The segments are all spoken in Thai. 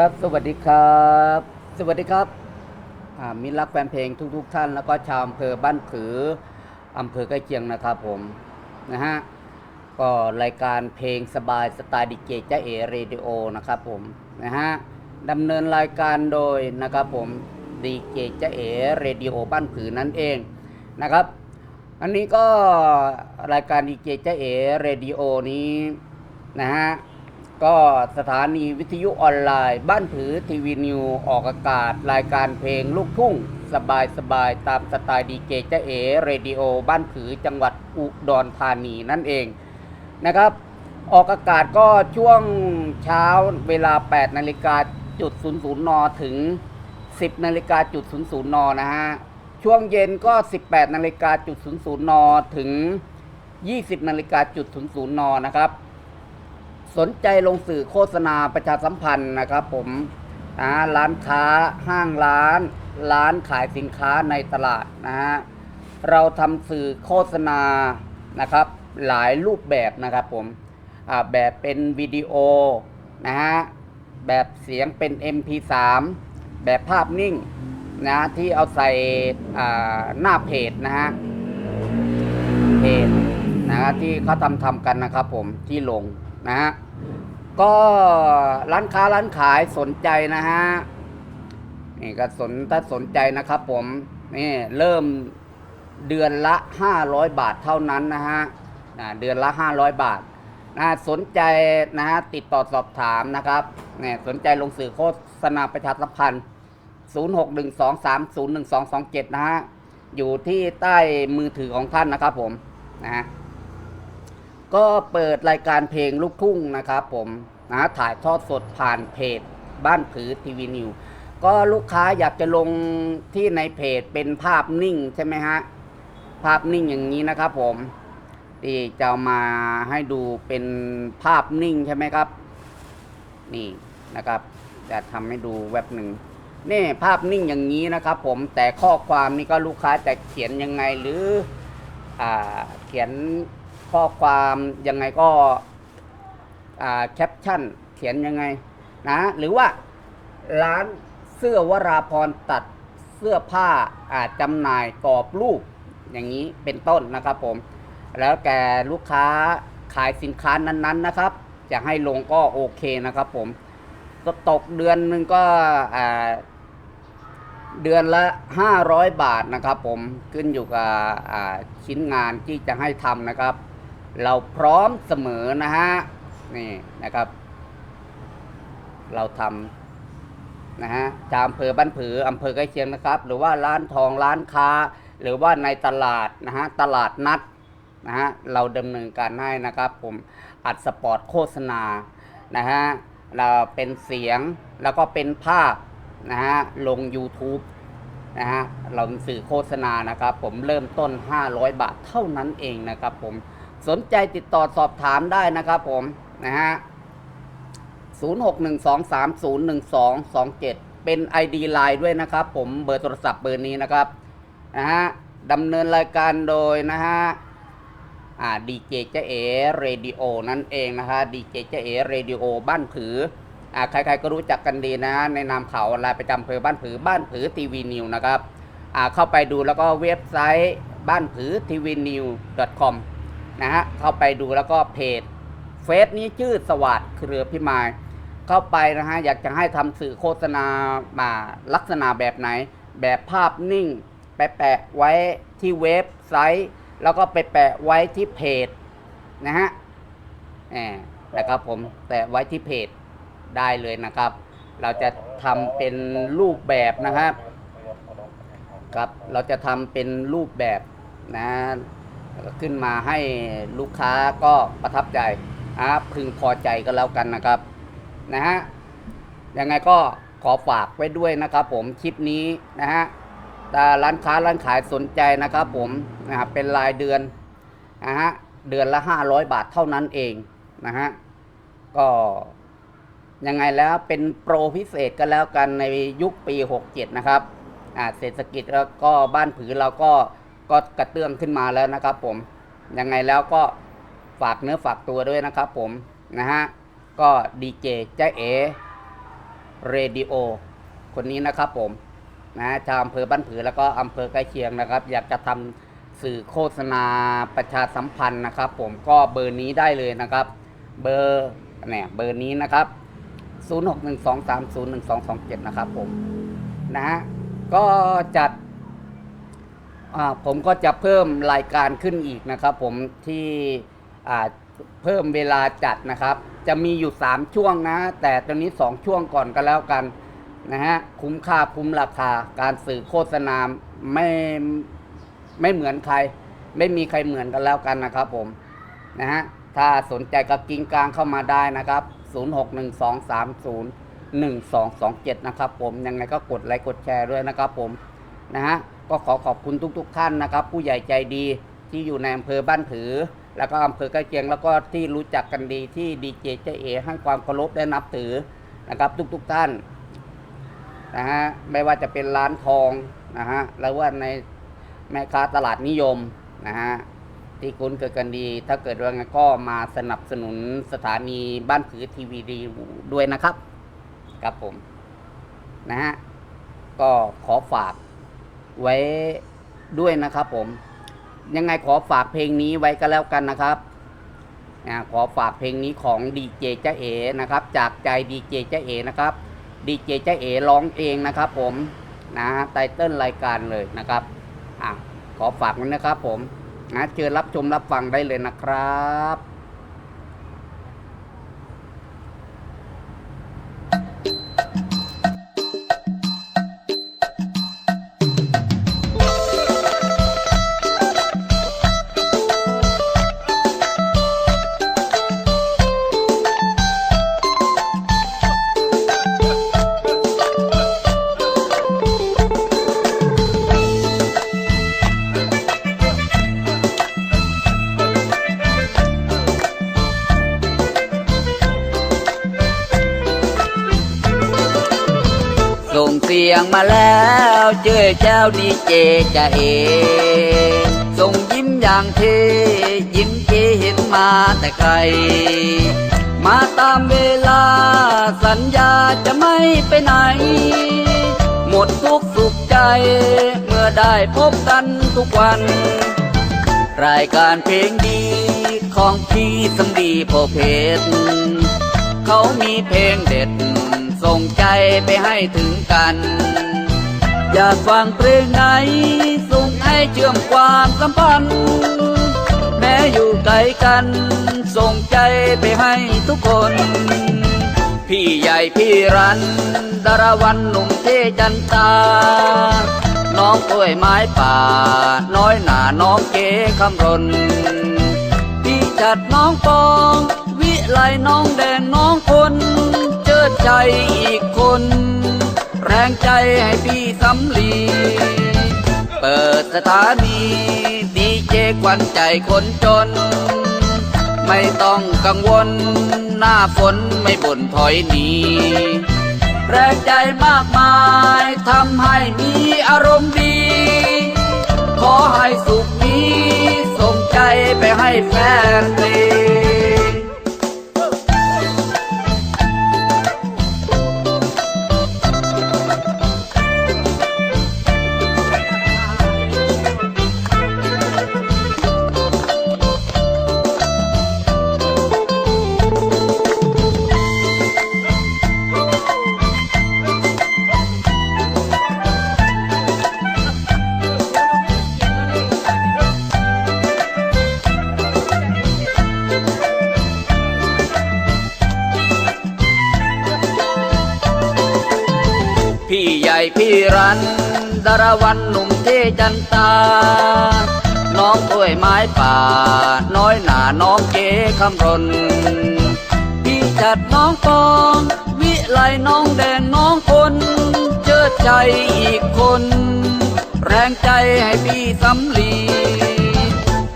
ครับ สวัสดีครับ สวัสดีครับมิรักแฟนเพลงทุกๆทท่าน แล้วก็ชาวอำเภอบ้านผืออำเภอใกล้เคียงนะครับผมนะฮะก็รายการเพลงสบายสไตล์ดีเจจ้าเอเรดิโอนะครับผมนะฮะดำเนินรายการโดยนะครับผมดีเจจ้าเอเรดิโอบ้านผือนั่นเองนะครับ อันนี้ก็รายการดีเจจ้าเอเรดิโอนี้นะฮะ ก็สถานีวิทยุออนไลน์ บ้านผือทีวีนิวออกอากาศ รายการเพลงลูกทุ่ง สบายสบายตามสไตล์ดีเจเจเอเรดิโอ บ้านผือจังหวัดอุดรธานีนั่นเองนะครับ ออกอากาศก็ช่วงเช้าเวลา 8 นาฬิกาจุด00นถึง 10 นาฬิกาจุด00นนะฮะ ช่วงเย็นก็ 18 นาฬิกาจุด00นถึง 20 นาฬิกาจุด00นนะครับ สนใจลงสื่อโฆษณาประชาสัมพันธ์นะครับผมนะร้านค้าห้างร้าน ร้านขายสินค้าในตลาดนะฮะเราทำสื่อโฆษณานะครับหลายรูปแบบนะครับผมแบบเป็นวิดีโอนะฮะแบบเสียงเป็น MP3 แบบภาพนิ่งนะที่เอาใส่หน้าเพจนะฮะเพจนะฮะที่เขาทำทำกันนะครับผมที่ลงนะฮะ ก็ร้านค้าร้านขายสนใจนะฮะนี่ก็สนถ้าสนใจนะครับผมนี่เริ่มเดือนละ 500 บาทเท่านั้นนะฮะเดือนละ 500 บาทนะสนใจนะฮะติดต่อสอบถามนะครับเนี่ยสนใจลงสื่อโฆษณาประชาสัมพันธ์ 0612301227 นะฮะอยู่ที่ใต้มือถือของท่านนะครับผมนะฮะ ก็เปิดรายการเพลงลูกทุ่งนะครับผมนะถ่ายทอดสดผ่านเพจบ้านผือทีวีนิว ก็ลูกค้าอยากจะลงที่ในเพจเป็นภาพนิ่งใช่ไหมฮะ ภาพนิ่งอย่างนี้นะครับผมที่จะมาให้ดูเป็นภาพนิ่งใช่ไหมครับ นี่นะครับ จะทำให้ดูแว็บหนึ่งนี่ภาพนิ่งอย่างนี้นะครับ ผมแต่ข้อความนี่ก็ลูกค้าจะเขียนยังไงหรืออเขียน ข้อความยังไงก็แคปชั่นเขียนยังไงนะหรือว่าร้านเสื้อวราพรตัดเสื้อผ้าอาจจำหน่ายกรอบรูปอย่างนี้เป็นต้นนะครับผม แล้วแกลูกค้าขายสินค้านั้นๆนะครับ จะให้ลงก็โอเคนะครับผมก็ตกเดือนหนึ่งก็เดือนละ 500 บาทนะครับผมขึ้นอยู่กับชิ้นงานที่จะให้ทำนะครับ เราพร้อมเสมอนะฮะนี่นะครับ เราทำนะฮะชาวอำเภอบ้านผืออำเภอใกล้เคียงนะครับ หรือว่าร้านทองร้านค้า หรือว่าในตลาดนะฮะตลาดนัดนะฮะเราดำเนินการให้นะครับ ผมอัดสปอร์ตโฆษณานะฮะเราเป็นเสียงแล้วก็เป็นภาพนะฮะลง YouTube นะฮะเราสื่อโฆษณานะครับ ผมเริ่มต้น 500 บาทเท่านั้นเองนะครับผม สนใจติดต่อสอบถามได้นะครับผมนะฮะ 0612301227 เป็น ID Line ด้วยนะครับผมเบอร์โทรศัพท์เบอร์นี้นะครับนะฮะดำเนินรายการโดยนะฮะอ่าดีเจเจเอเรดิโอนั่นเองนะฮะดีเจเจเอเรดิโอบ้านผืออ่าใครๆก็รู้จักกันดีนะ ในนามข่าวออนไลน์ประจำเภอบ้านผือบ้านผือทีวีนิวนะครับอ่าเข้าไปดูแล้วก็เว็บไซต์บ้านผือทีวีนิว .com นะฮะเข้าไปดูแล้วก็เพจเฟซนี้ชื่อสวัสดิ์เครือพิมายเข้าไปนะฮะอยากจะให้ทำสื่อโฆษณามาลักษณะแบบไหน แบบภาพนิ่ง ไปแปะไว้ที่เว็บไซต์ แล้วก็ไปแปะไว้ที่เพจนะฮะแหมนะครับผมแปะไว้ที่เพจได้เลยนะครับ เราจะทำเป็นรูปแบบนะครับครับ เราจะทำเป็นรูปแบบนะ ขึ้นมาให้ลูกค้าก็ประทับใจอะพึงพอใจก็แล้วกันนะครับนะฮะยังไงก็ขอฝากไว้ด้วยนะครับผมคลิปนี้นะฮะถ้าร้านค้าร้านขายสนใจนะครับผมนะครับเป็นรายเดือนนะฮะเดือนละ 500 บาทเท่านั้นเองนะฮะก็ยังไงแล้วเป็นโปรพิเศษก็แล้วกันในยุคปี 67 นะครับอ่าเศรษฐกิจแล้วก็บ้านผือเราก็ ก็กระเตื้องขึ้นมาแล้วนะครับผมยังไงแล้วก็ฝากเนื้อฝากตัวด้วยนะครับผมนะฮะก็ดีเจเจ้าเอเรดิโอคนนี้นะครับผมนะชาวอำเภอบ้านผือแล้วก็อำเภอใกล้เคียงนะครับ อยากจะทำสื่อโฆษณาประชาสัมพันธ์นะครับ ผมก็เบอร์นี้ได้เลยนะครับ เบอร์เนี่ยเบอร์นี้นะครับ 0612301227 นะครับผมนะฮะก็จัด อ่าผมก็จะเพิ่มรายการขึ้นอีกนะครับผมที่อ่าเพิ่มเวลาจัดนะครับ จะมีอยู่ 3 ช่วงนะ แต่ตอนนี้ 2 ช่วงก่อนก็แล้วกันนะฮะคุ้มค่าคุ้มราคาการสื่อโฆษณาไม่ไม่เหมือนใคร ไม่มีใครเหมือนกันแล้วกันนะครับผมนะฮะถ้าสนใจก็กิ้งกลางเข้ามาได้นะครับ 0612301227 นะครับผมยังไงก็กดไลค์กดแชร์ด้วยนะครับผมนะฮะ ก็ขอขอบคุณทุกๆทท่านนะครับ ผู้ใหญ่ใจดีที่อยู่ในอำเภอบ้านถือ แล้วก็อำเภอใกล้เคียงแล้วก็ที่รู้จักกันดีที่ดีเจเจเอให้ความเคารพและนับถือนะครับ ทุกๆท่านนะฮะไม่ว่าจะเป็นร้านทองนะฮะหรือว่าในแม่ค้าตลาดนิยมนะฮะที่คุ้นเคยกันดี ถ้าเกิดว่าไงก็มาสนับสนุนสถานีบ้านผือทีวีดีด้วยนะครับ ครับผม นะฮะ ก็ขอฝาก ไว้ด้วยนะครับผม ยังไงขอฝากเพลงนี้ไว้ก็แล้วกันนะครับอ่าขอฝากเพลงนี้ของดีเจเจเอนะครับ จากใจดีเจเจเอนะครับดีเจเจเอร้องเองนะครับ ผมนะไตเติ้ลรายการเลยนะครับอะขอฝากไว้นะครับ ผมนะเชิญรับชมรับฟังได้เลยนะครับ เสียงมาแล้วเจอเจ้าดีเจจะเอส่งยิ้มอย่างเทยิ้มเจเห็นมาแต่ไกลมาตามเวลาสัญญาจะไม่ไปไหน หมดทุกสุขใจเมื่อได้พบกันทุกวัน รายการเพลงดีของพี่สำลีโพเพชรเขามีเพลงเด็ด ส่งใจไปให้ถึงกัน อยากฟังเพลงไหน ส่งให้เชื่อมความสัมพันธ์ แม้อยู่ไกลกัน ส่งใจไปให้ทุกคน พี่ใหญ่พี่รัน ดารวันหนุ่มเทจันตา น้องกล้วยไม้ป่า น้อยหนาน้องเก๋คำรนพี่จัดน้องปอง วิไลน้องแดงน้องคน ใจอีกคน แรงใจให้พี่สำลี เปิดสถานีดีเจควันใจคนจน ไม่ต้องกังวล หน้าฝนไม่บ่นถอยหนีแรงใจมากมายทำให้มีอารมณ์ดี ขอให้สุขนี้ส่งใจไปให้แฟน พี่รันดารวันหนุ่มเทจันตา น้องกล้วยไม้ป่า น้อยหนาน้องเก๋คำรน พี่จัดน้องปอง วิไลน้องแดงน้องคนเจอใจอีกคน แรงใจให้พี่สำลี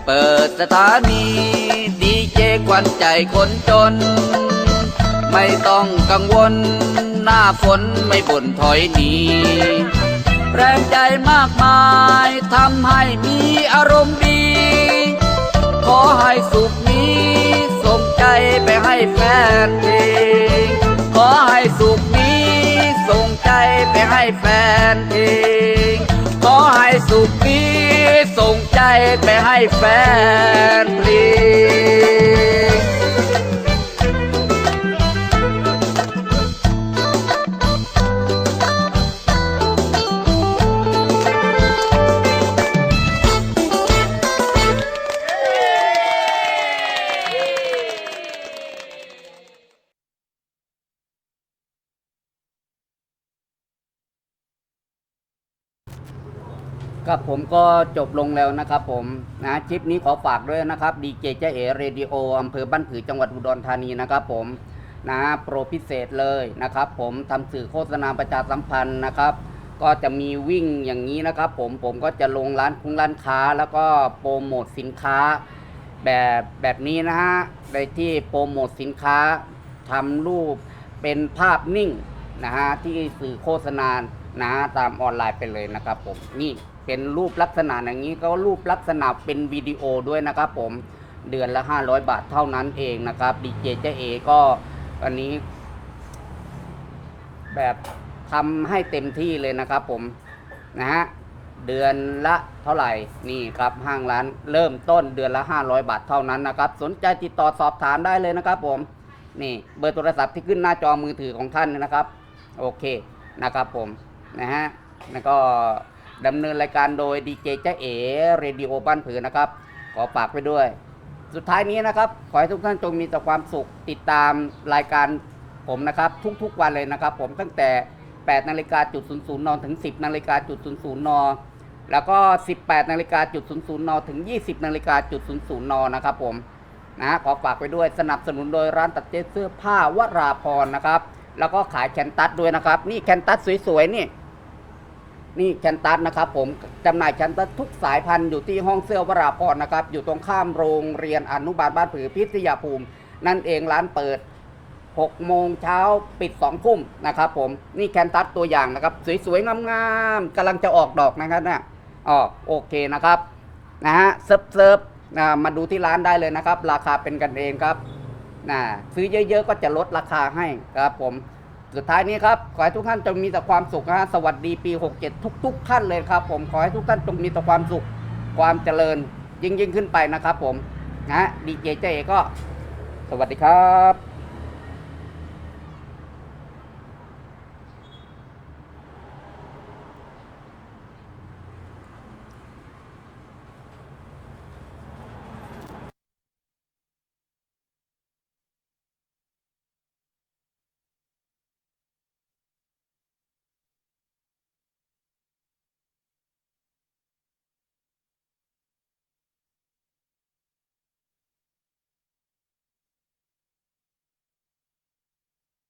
เปิดสถานีดีเจควันใจคนจน ไม่ต้องกังวล หน้าฝนไม่บ่นถอยหนีแรงใจมากมายทำให้มีอารมณ์ดี ขอให้สุขนี้ส่งใจไปให้แฟนเพลงขอให้สุขนี้ส่งใจไปให้แฟนเพลงขอให้สุขีส่งใจไปให้แฟนเพลง ครับผมก็จบลงแล้วนะครับผมนะคลิปนี้ขอฝากด้วยนะครับดีเจเจเอเรดิโออำเภอบ้านผือจังหวัดอุดรธานีนะครับผมนะโปรพิเศษเลยนะครับผมทำสื่อโฆษณาประชาสัมพันธ์นะครับ ก็จะมีวิ่งอย่างนี้นะครับผมผมก็จะลงร้านคุ้งร้านค้า แล้วก็โปรโมทสินค้า แบบแบบนี้นะฮะในที่โปรโมทสินค้าทำรูปเป็นภาพนิ่งนะฮะที่สื่อโฆษณานะตามออนไลน์ไปเลยนะครับผมนี่ เป็นรูปลักษณะอย่างนี้ก็รูปลักษณะเป็นวิดีโอด้วยนะครับผมเดือนละ 500 บาทเท่านั้นเองนะครับดีเจเจเอก็อันนี้ แบบทำให้เต็มที่เลยนะครับผมนะฮะเดือนละเท่าไหร่นี่ครับห้างร้านเริ่มต้นเดือนละ 500 บาทเท่านั้นนะครับ สนใจติดต่อสอบถามได้เลยนะครับ ผมนี่เบอร์โทรศัพท์ที่ขึ้นหน้าจอมือถือของท่านนะครับ โอเคนะครับผมนะฮะแล้วก็ ดำเนินรายการโดยดีเจเจ้าเอ๋เรดิโอบ้านผือนะครับ ขอฝากไปด้วย สุดท้ายนี้นะครับ ขอให้ทุกท่านจงมีแต่ความสุขติดตามรายการผมนะครับ ทุกๆวันเลยนะครับ ผมตั้งแต่ 8นาฬิกาจุด00นถึง 10นาฬิกาจุด00นแล้วก็ 18นาฬิกาจุด00นถึง 20นาฬิกาจุด00นนะครับ ผมนะขอฝากไปด้วยสนับสนุนโดยร้านตัดเย็บเสื้อผ้าวราพรนะครับ แล้วก็ขายแคนตัสด้วยนะครับ นี่แคนตัสสวยๆนี่ นี่แคนตัสนะครับผมจำหน่ายแคนตัสทุกสายพันธุ์อยู่ที่ห้องเสื้อวราพรนะครับ อยู่ตรงข้ามโรงเรียนอนุบาลบ้านผือพิทยาภูมิ นั่นเองร้านเปิด 6 โมงเช้าปิด 2 ทุ่มนะครับผมนี่แคนตัสตัวอย่างนะครับ สวยๆ งามๆกำลังจะออกดอกนะครับนะอ๋อโอเคนะครับนะฮะเซิร์ฟเซิร์ฟมาดูที่ร้านได้เลยนะครับ ราคาเป็นกันเองครับนะซื้อเยอะๆก็จะลดราคาให้ครับผม สุดท้ายนี้ครับ ขอให้ทุกท่านจงมีแต่ความสุขนะฮะสวัสดีปี 67 ทุก ๆ ท่านเลยครับ ผมขอให้ทุกท่านจงมีแต่ความสุขความเจริญยิ่งยิ่งขึ้นไปนะครับ ผมนะดีเจเจก็ สวัสดีครับ